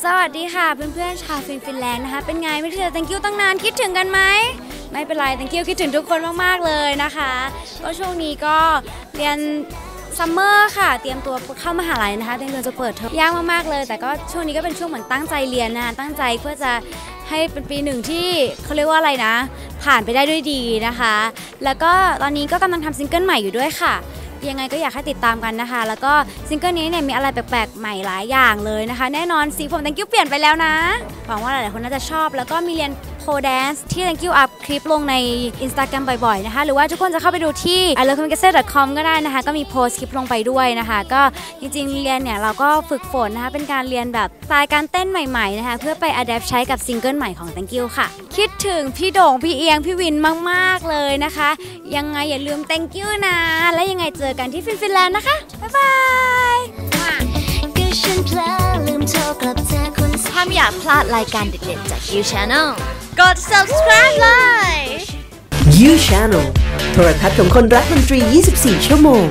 สวัสดีค่ะเพื่อนๆชาวฟินฟินแลนด์นะคะ เป็นไงไม่เจอ thank you ตั้งนานคิดถึงกันไหมไม่เป็นไร thank you คิดถึงทุกคนมากๆเลยนะคะก็ช่วงนี้ก็เรียนซัมเมอร์ค่ะ เตรียมตัวเข้ามหาลัยนะคะเตรียมตัวจะเปิดเทอมยากมากๆเลย แต่ก็ช่วงนี้ก็เป็นช่วงเหมือนตั้งใจเรียนนะคะตั้งใจเพื่อจะให้เป็นปีหนึ่งที่เขาเรียกว่าอะไรนะ ผ่านไปได้ด้วยดีนะคะ แล้วก็ตอนนี้ก็กำลังทำซิงเกิลใหม่อยู่ด้วยค่ะ ยังไงก็อยากให้ติดตามกันนะคะ แล้วก็ซิงเกิลนี้เนี่ยมีอะไรแปลกๆใหม่หลายอย่างเลยนะคะ แน่นอนสีผมแตงกิ้วเปลี่ยนไปแล้วนะหวังว่าหลายๆคนน่าจะชอบ แล้วก็มีเรียน โพแดนซ์ที่ thank you up คลิปลงใน Instagram บ่อยๆ นะคะ หรือว่าทุกคนจะเข้าไปดูที่ i l o v e c o m m u n i c a t i o n c o m ก็ได้นะคะ ก็มีโพสต์คลิปลงไปด้วยนะคะ ก็จริงๆ เรียนเนี่ย เราก็ฝึกฝนนะคะ เป็นการเรียนแบบสไตล์การเต้นใหม่ๆ นะคะ เพื่อไป adapt ใช้กับซิงเกิลใหม่ของ thank you ค่ะ คิดถึงพี่โด่ง พี่เอียง พี่วินมากๆเลยนะคะ ยังไงอย่าลืม thank you นะ และยังไงเจอกันที่ฟินฟินแลนด์นะคะ บ๊ายบายก็ฉันเพลอลืมโทรกลับเธอคนถ้าไม่อยากพลาดรายการเด็ดๆจาก You Channel กด subscribe เลย You Channel โทรทัศน์ของคนรักดนตรี 24 ชั่วโมง